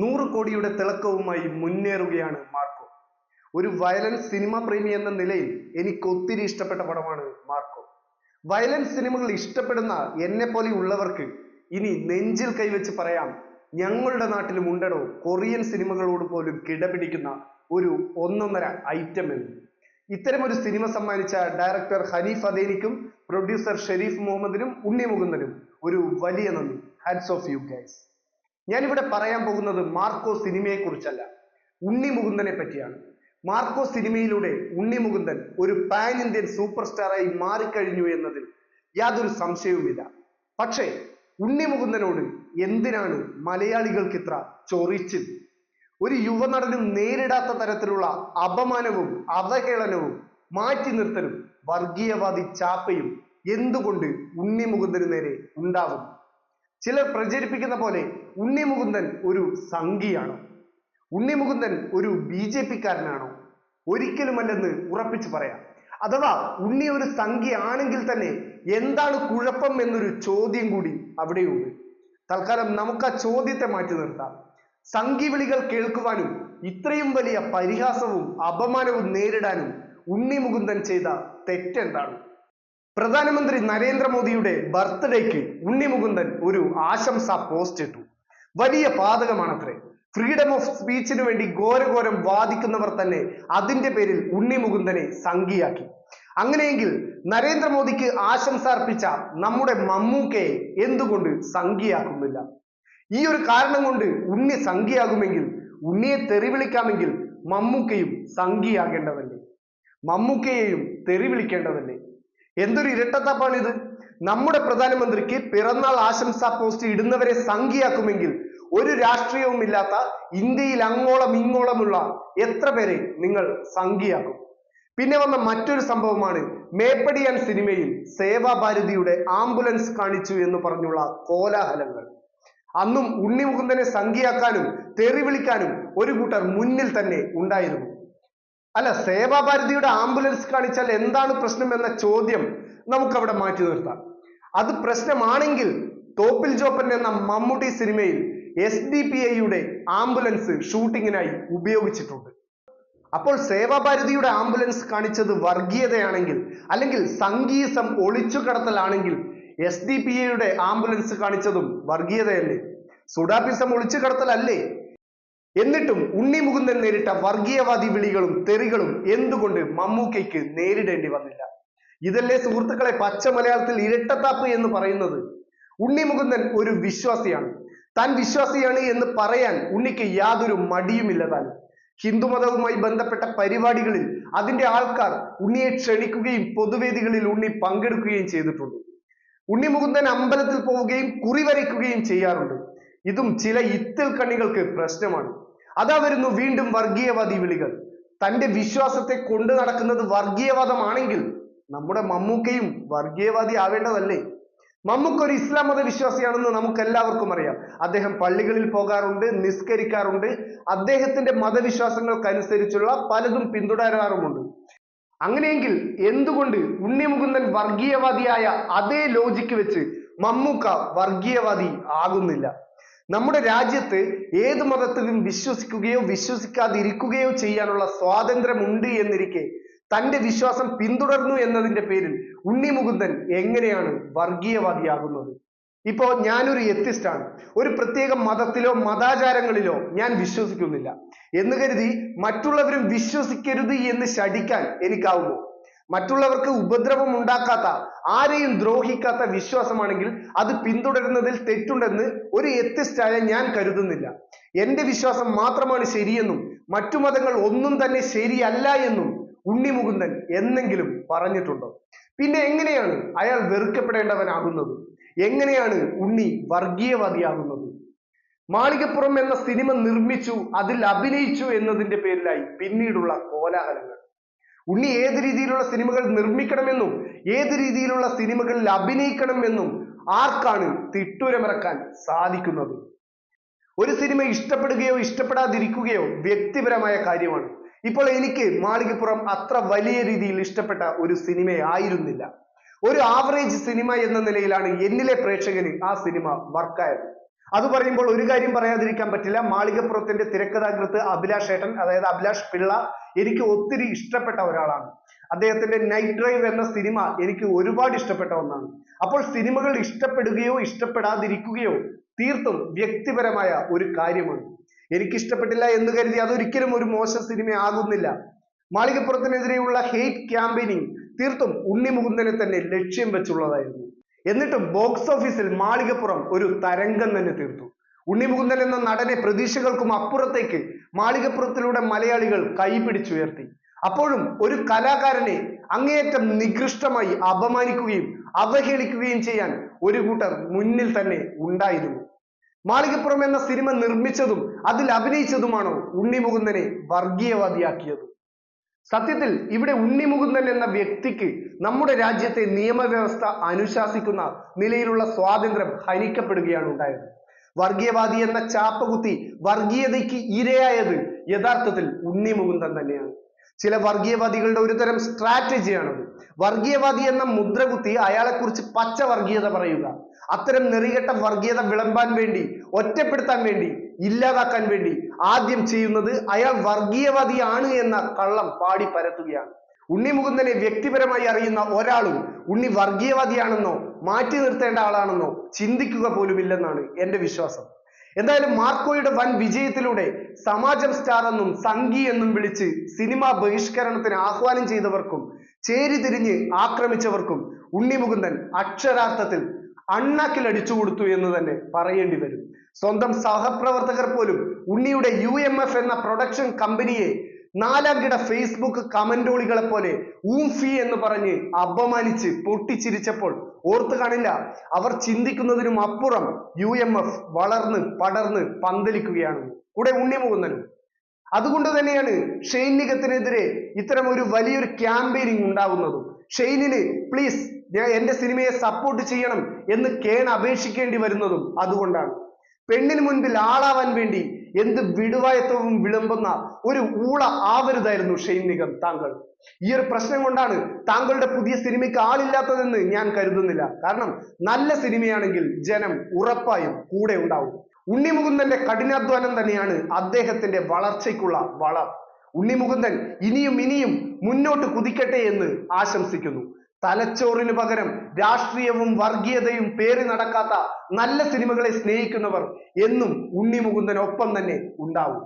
നൂറ് കോടിയുടെ തിളക്കവുമായി മുന്നേറുകയാണ് മാർക്കോ. ഒരു വയലൻസ് സിനിമ പ്രേമി എന്ന നിലയിൽ എനിക്ക് ഒത്തിരി ഇഷ്ടപ്പെട്ട പടമാണ് മാർക്കോ. വയലൻസ് സിനിമകൾ ഇഷ്ടപ്പെടുന്ന എന്നെ പോലെ ഉള്ളവർക്ക് ഇനി നെഞ്ചിൽ കൈവച്ച് പറയാം ഞങ്ങളുടെ നാട്ടിലും ഉണ്ടടോ കൊറിയൻ സിനിമകളോട് പോലും കിടപിടിക്കുന്ന ഒരു ഒന്നൊന്നര ഐറ്റം എന്ന്. ഇത്തരമൊരു സിനിമ സമ്മാനിച്ച ഡയറക്ടർ ഹനീഫ് അദേനിക്കും പ്രൊഡ്യൂസർ ഷെരീഫ് മുഹമ്മദിനും ഉണ്ണി മുകുന്ദനും ഒരു വലിയ നന്ദി. ഹാറ്റ്സ് ഓഫ് യു ഗൈസ് ഞാനിവിടെ പറയാൻ പോകുന്നത് മാർക്കോ സിനിമയെ കുറിച്ചല്ല ഉണ്ണി മുകുന്ദനെ പറ്റിയാണ്. മാർക്കോ സിനിമയിലൂടെ ഉണ്ണി മുകുന്ദൻ ഒരു പാൻ ഇന്ത്യൻ സൂപ്പർ സ്റ്റാറായി മാറിക്കഴിഞ്ഞു എന്നതിൽ യാതൊരു സംശയവുമില്ല. പക്ഷേ ഉണ്ണി മുകുന്ദനോട് എന്തിനാണ് മലയാളികൾക്ക് ഇത്ര ചൊറിച്ചിൽ? ഒരു യുവനടനും നേരിടാത്ത തരത്തിലുള്ള അപമാനവും അവഹേളനവും മാറ്റി നിർത്തലും വർഗീയവാദി ചാപ്പയും എന്തുകൊണ്ട് ഉണ്ണി മുകുന്ദന് നേരെ ഉണ്ടാകും ചിലർ പ്രചരിപ്പിക്കുന്ന പോലെ ഉണ്ണി മുകുന്ദൻ ഒരു സംഘിയാണോ? ഉണ്ണി മുകുന്ദൻ ഒരു ബി ജെ പിക്കാരനാണോ? ഒരിക്കലുമല്ലെന്ന് ഉറപ്പിച്ചു പറയാം. അഥവാ ഉണ്ണി ഒരു സംഘി ആണെങ്കിൽ തന്നെ എന്താണ് കുഴപ്പം എന്നൊരു ചോദ്യം കൂടി അവിടെയുണ്ട്. തൽക്കാലം നമുക്ക് ആ ചോദ്യത്തെ മാറ്റി നിർത്താം. സംഘി വിളികൾ കേൾക്കുവാനും ഇത്രയും വലിയ പരിഹാസവും അപമാനവും നേരിടാനും ഉണ്ണി മുകുന്ദൻ ചെയ്ത തെറ്റെന്താണ്? പ്രധാനമന്ത്രി നരേന്ദ്രമോദിയുടെ ബർത്ത്ഡേക്ക് ഉണ്ണി മുകുന്ദൻ ഒരു ആശംസ പോസ്റ്റ് ഇട്ടു. വലിയ പാതകമാണത്രേ. ഫ്രീഡം ഓഫ് സ്പീച്ചിന് വേണ്ടി ഘോരഘോരം വാദിക്കുന്നവർ തന്നെ അതിന്റെ പേരിൽ ഉണ്ണി മുകുന്ദനെ സംഘിയാക്കി. അങ്ങനെയെങ്കിൽ നരേന്ദ്രമോദിക്ക് ആശംസ അർപ്പിച്ച നമ്മുടെ മമ്മൂക്കയെ എന്തുകൊണ്ട് സംഘിയാക്കുന്നില്ല? ഈ ഒരു കാരണം കൊണ്ട് ഉണ്ണി സംഘിയാകുമെങ്കിൽ ഉണ്ണിയെ തെറിവിളിക്കാമെങ്കിൽ മമ്മൂക്കയും സംഘിയാകേണ്ടതല്ലേ? മമ്മൂക്കയെയും തെറി വിളിക്കേണ്ടതല്ലേ എന്തൊരു ഇരട്ടത്താപ്പാണിത്? നമ്മുടെ പ്രധാനമന്ത്രിക്ക് പിറന്നാൾ ആശംസാ പോസ്റ്റ് ഇടുന്നവരെ സംഖ്യയാക്കുമെങ്കിൽ ഒരു രാഷ്ട്രീയവും ഇല്ലാത്ത ഇന്ത്യയിൽ അങ്ങോളം ഇങ്ങോളമുള്ള എത്ര പേരെ നിങ്ങൾ സംഖ്യയാക്കും? പിന്നെ വന്ന മറ്റൊരു സംഭവമാണ് മേപ്പടിയാൻ സിനിമയിൽ സേവാഭാരതിയുടെ ആംബുലൻസ് കാണിച്ചു എന്ന് പറഞ്ഞുള്ള കോലാഹലങ്ങൾ. അന്നും ഉണ്ണി മുകുന്ദനെ സംഖ്യയാക്കാനും തെറി വിളിക്കാനും ഒരു കൂട്ടർ മുന്നിൽ തന്നെ ഉണ്ടായിരുന്നു. അല്ല സേവാഭാരതിയുടെ ആംബുലൻസ് കാണിച്ചാൽ എന്താണ് പ്രശ്നം എന്ന ചോദ്യം നമുക്കവിടെ മാറ്റി നിർത്താം. അത് പ്രശ്നമാണെങ്കിൽ തോപ്പിൽ ജോപ്പൻ എന്ന മമ്മൂട്ടി സിനിമയിൽ എസ് ഡി പി ഐയുടെ ആംബുലൻസ് ഷൂട്ടിങ്ങിനായി ഉപയോഗിച്ചിട്ടുണ്ട്. അപ്പോൾ സേവാഭാരതിയുടെ ആംബുലൻസ് കാണിച്ചത് വർഗീയതയാണെങ്കിൽ അല്ലെങ്കിൽ സംഗീസം ഒളിച്ചു കടത്തലാണെങ്കിൽ എസ് ഡി പി ഐയുടെ ആംബുലൻസ് കാണിച്ചതും വർഗീയതയല്ലേ? സുഡാപ്പിസം ഒളിച്ചു കടത്തലല്ലേ? എന്നിട്ടും ഉണ്ണി മുകുന്ദൻ നേരിട്ട വർഗീയവാദി വിളികളും തെറികളും എന്തുകൊണ്ട് മമ്മൂക്കയ്ക്ക് നേരിടേണ്ടി വന്നില്ല? ഇതല്ലേ സുഹൃത്തുക്കളെ പച്ച മലയാളത്തിൽ ഇരട്ടത്താപ്പ് എന്ന് പറയുന്നത്? ഉണ്ണി മുകുന്ദൻ ഒരു വിശ്വാസിയാണ്. താൻ വിശ്വാസിയാണ് എന്ന് പറയാൻ ഉണ്ണിക്ക് യാതൊരു മടിയുമില്ല താൻ. ഹിന്ദുമതവുമായി ബന്ധപ്പെട്ട പരിപാടികളിൽ അതിന്റെ ആൾക്കാർ ഉണ്ണിയെ ക്ഷണിക്കുകയും പൊതുവേദികളിൽ ഉണ്ണി പങ്കെടുക്കുകയും ചെയ്തിട്ടുണ്ട്. ഉണ്ണി മുകുന്ദൻ അമ്പലത്തിൽ പോവുകയും കുറി വരയ്ക്കുകയും ചെയ്യാറുണ്ട്. ഇതും ചില ഇത്തിൽ കണ്ണികൾക്ക് പ്രശ്നമാണ്. അതാ വരുന്നു വീണ്ടും വർഗീയവാദി വിളികൾ. തന്റെ വിശ്വാസത്തെ കൊണ്ടു നടക്കുന്നത് വർഗീയവാദമാണെങ്കിൽ നമ്മുടെ മമ്മൂക്കയും വർഗീയവാദി ആവേണ്ടതല്ലേ? മമ്മൂക്ക ഒരു ഇസ്ലാം മത വിശ്വാസിയാണെന്ന് നമുക്ക് എല്ലാവർക്കും അറിയാം. അദ്ദേഹം പള്ളികളിൽ പോകാറുണ്ട് നിസ്കരിക്കാറുണ്ട്. അദ്ദേഹത്തിന്റെ മതവിശ്വാസങ്ങൾക്കനുസരിച്ചുള്ള പലതും പിന്തുടരാറുമുണ്ട്. അങ്ങനെയെങ്കിൽ എന്തുകൊണ്ട് ഉണ്ണിമുകുന്ദൻ വർഗീയവാദിയായ അതേ ലോജിക്ക് വെച്ച് മമ്മൂക്ക വർഗീയവാദി ആകുന്നില്ല? നമ്മുടെ രാജ്യത്ത് ഏത് മതത്തിലും വിശ്വസിക്കുകയോ വിശ്വസിക്കാതിരിക്കുകയോ ചെയ്യാനുള്ള സ്വാതന്ത്ര്യമുണ്ട് എന്നിരിക്കെ തന്റെ വിശ്വാസം പിന്തുടർന്നു എന്നതിന്റെ പേരിൽ ഉണ്ണി മുകുന്ദൻ എങ്ങനെയാണ് വർഗീയവാദിയാകുന്നത്? ഇപ്പോ ഞാനൊരു എത്തിസ്റ്റാണ്. ഒരു പ്രത്യേക മതത്തിലോ മതാചാരങ്ങളിലോ ഞാൻ വിശ്വസിക്കുന്നില്ല. എന്ന് കരുതി മറ്റുള്ളവരും വിശ്വസിക്കരുത് എന്ന് ശടിക്കാൻ എനിക്കാവുമോ? മറ്റുള്ളവർക്ക് ഉപദ്രവം ഉണ്ടാക്കാത്ത ആരെയും ദ്രോഹിക്കാത്ത വിശ്വാസമാണെങ്കിൽ അത് പിന്തുടരുന്നതിൽ തെറ്റുണ്ടെന്ന് ഒരു എത്തിസ്റ്റായ ഞാൻ കരുതുന്നില്ല. എന്റെ വിശ്വാസം മാത്രമാണ് ശരിയെന്നും മറ്റു മതങ്ങൾ ഒന്നും തന്നെ ശരിയല്ല എന്നും ഉണ്ണി മുകുന്ദൻ എന്നെങ്കിലും പറഞ്ഞിട്ടുണ്ടോ? പിന്നെ എങ്ങനെയാണ് അയാൾ വെറുക്കപ്പെടേണ്ടവനാകുന്നത്? എങ്ങനെയാണ് ഉണ്ണി വർഗീയവാദിയാകുന്നത്? മാളികപ്പുറം എന്ന സിനിമ നിർമ്മിച്ചു അതിൽ അഭിനയിച്ചു എന്നതിന്റെ പേരിലായി പിന്നീടുള്ള കോലാഹലങ്ങൾ. ഉണ്ണി ഏത് രീതിയിലുള്ള സിനിമകൾ നിർമ്മിക്കണമെന്നും ഏത് രീതിയിലുള്ള സിനിമകളിൽ അഭിനയിക്കണമെന്നും ആർക്കാണ് തിട്ടൂരമിറക്കാൻ സാധിക്കുന്നത്? ഒരു സിനിമ ഇഷ്ടപ്പെടുകയോ ഇഷ്ടപ്പെടാതിരിക്കുകയോ വ്യക്തിപരമായ കാര്യമാണ്. ഇപ്പോൾ എനിക്ക് മാളികപ്പുറം അത്ര വലിയ രീതിയിൽ ഇഷ്ടപ്പെട്ട ഒരു സിനിമയായിരുന്നില്ല ഒരു ആവറേജ് സിനിമ എന്ന നിലയിലാണ് എന്നിലെ പ്രേക്ഷകന് ആ സിനിമ വർക്കായത് അത് പറയുമ്പോൾ ഒരു കാര്യം പറയാതിരിക്കാൻ പറ്റില്ല. മാളികപ്പുറത്തിന്റെ തിരക്കഥാകൃത്ത് അഭിലാഷ് ഏട്ടൻ അതായത് അഭിലാഷ് പിള്ള എനിക്ക് ഒത്തിരി ഇഷ്ടപ്പെട്ട ഒരാളാണ്. അദ്ദേഹത്തിന്റെ നൈറ്റ് ഡ്രൈവ് എന്ന സിനിമ എനിക്ക് ഒരുപാട് ഇഷ്ടപ്പെട്ട ഒന്നാണ്. അപ്പോൾ സിനിമകൾ ഇഷ്ടപ്പെടുകയോ ഇഷ്ടപ്പെടാതിരിക്കുകയോ തീർത്തും വ്യക്തിപരമായ ഒരു കാര്യമാണ്. എനിക്ക് ഇഷ്ടപ്പെട്ടില്ല എന്ന് കരുതി അതൊരിക്കലും ഒരു മോശം സിനിമ ആകുന്നില്ല മാളികപ്പുറത്തിനെതിരെയുള്ള ഹെയ്റ്റ് ക്യാമ്പയിനിങ് തീർത്തും ഉണ്ണിമുകുന്ദനെ തന്നെ ലക്ഷ്യം വെച്ചുള്ളതായിരുന്നു. എന്നിട്ടും ബോക്സ് ഓഫീസിൽ മാളികപ്പുറം ഒരു തരംഗം തന്നെ തീർത്തു. ഉണ്ണിമുകുന്ദൻ എന്ന നടനെ പ്രതീക്ഷകൾക്കും അപ്പുറത്തേക്ക് മാളികപ്പുറത്തിലൂടെ മലയാളികൾ കൈപിടിച്ചുയർത്തി. അപ്പോഴും ഒരു കലാകാരനെ അങ്ങേയറ്റം നികൃഷ്ടമായി അപമാനിക്കുകയും അവഹേളിക്കുകയും ചെയ്യാൻ ഒരു കൂട്ടർ മുന്നിൽ തന്നെ ഉണ്ടായിരുന്നു. മാളികപ്പുറം എന്ന സിനിമ നിർമ്മിച്ചതും അതിൽ അഭിനയിച്ചതുമാണോ ഉണ്ണിമുകുന്ദനെ വർഗീയവാദിയാക്കിയത്? സത്യത്തിൽ ഇവിടെ ഉണ്ണിമുകുന്ദൻ എന്ന വ്യക്തിക്ക് നമ്മുടെ രാജ്യത്തെ നിയമവ്യവസ്ഥ അനുശാസിക്കുന്ന നിലയിലുള്ള സ്വാതന്ത്ര്യം ഹനിക്കപ്പെടുകയാണ് ഉണ്ടായത്. വർഗീയവാദി എന്ന ചാപ്പകുത്തി വർഗീയതയ്ക്ക് ഇരയായത് യഥാർത്ഥത്തിൽ ഉണ്ണിമുകുന്ദൻ തന്നെയാണ്. ചില വർഗീയവാദികളുടെ ഒരു തരം സ്ട്രാറ്റജിയാണത്. വർഗീയവാദി എന്ന മുദ്രകുത്തി അയാളെക്കുറിച്ച് പച്ച വർഗീയത പറയുക. അത്തരം നെറികെട്ട വർഗീയത വിളമ്പാൻ വേണ്ടി ഒറ്റപ്പെടുത്താൻ വേണ്ടി ഇല്ലാതാക്കാൻ വേണ്ടി ആദ്യം ചെയ്യുന്നത് അയാൾ വർഗീയവാദിയാണ് എന്ന കള്ളം പാടി പരത്തുകയാണ്. ഉണ്ണി മുകുന്ദനെ വ്യക്തിപരമായി അറിയുന്ന ഒരാളും ഉണ്ണി വർഗീയവാദിയാണെന്നോ മാറ്റി നിർത്തേണ്ട ആളാണെന്നോ ചിന്തിക്കുക പോലുമില്ലെന്നാണ് എന്റെ വിശ്വാസം. എന്തായാലും മാർക്കോയുടെ വൻ വിജയത്തിലൂടെ സമാജം സ്റ്റാർ എന്നും സംഘി എന്നും വിളിച്ച് സിനിമാ ബഹിഷ്കരണത്തിന് ആഹ്വാനം ചെയ്തവർക്കും ചേരിതിരിഞ്ഞ് ആക്രമിച്ചവർക്കും ഉണ്ണി മുകുന്ദൻ അക്ഷരാർത്ഥത്തിൽ അണ്ണാക്കിൽ അടിച്ചു കൊടുത്തു എന്ന് തന്നെ പറയേണ്ടി വരും. സ്വന്തം സഹപ്രവർത്തകർ പോലും ഉണ്ണിയുടെ യു എം എഫ് എന്ന പ്രൊഡക്ഷൻ കമ്പനിയെ നാലാം കിട ഫേസ്ബുക്ക് കമന്റോളികളെ പോലെ ഊംഫി എന്ന് പറഞ്ഞ് അപമാനിച്ച് പൊട്ടിച്ചിരിച്ചപ്പോൾ ഓർത്തു കാണില്ല. അവർ ചിന്തിക്കുന്നതിനും അപ്പുറം യു എം എഫ് വളർന്ന് പടർന്ന് പന്തലിക്കുകയാണ്. കൂടെ ഉണ്ണിമുകുന്നനും അതുകൊണ്ട് തന്നെയാണ് ഷെയ്ൻ നിഗത്തിനെതിരെ ഇത്തരം ഒരു വലിയൊരു ക്യാമ്പയിനിങ് ഉണ്ടാകുന്നതും ഷെയ്നിന് പ്ലീസ് എന്റെ സിനിമയെ സപ്പോർട്ട് ചെയ്യണം എന്ന് കേൺ അപേക്ഷിക്കേണ്ടി വരുന്നതും അതുകൊണ്ടാണ്. പെണ്ണിന് മുൻപിൽ ആളാവാൻ വേണ്ടി എന്ത് വിടുവായത്വവും വിളമ്പുന്ന ഒരു ഊള ആവരുതായിരുന്നു ഷെയ്ൻ നിഗം താങ്കൾ. ഈ ഒരു പ്രശ്നം കൊണ്ടാണ് താങ്കളുടെ പുതിയ സിനിമയ്ക്ക് ആളില്ലാത്തതെന്ന് ഞാൻ കരുതുന്നില്ല. കാരണം നല്ല സിനിമയാണെങ്കിൽ ജനം ഉറപ്പായും കൂടെ ഉണ്ടാവും. ഉണ്ണിമുകുന്ദന്റെ കഠിനാധ്വാനം തന്നെയാണ് അദ്ദേഹത്തിന്റെ വളർച്ചയ്ക്കുള്ള വളം. ഉണ്ണിമുകുന്ദൻ ഇനിയും ഇനിയും മുന്നോട്ട് കുതിക്കട്ടെ എന്ന് ആശംസിക്കുന്നു. തലച്ചോറിന് പകരം രാഷ്ട്രീയവും വർഗീയതയും പേറി നടക്കാത്ത നല്ല സിനിമകളെ സ്നേഹിക്കുന്നവർ എന്നും ഉണ്ണി മുകുന്ദൻ ഒപ്പം തന്നെ ഉണ്ടാവും.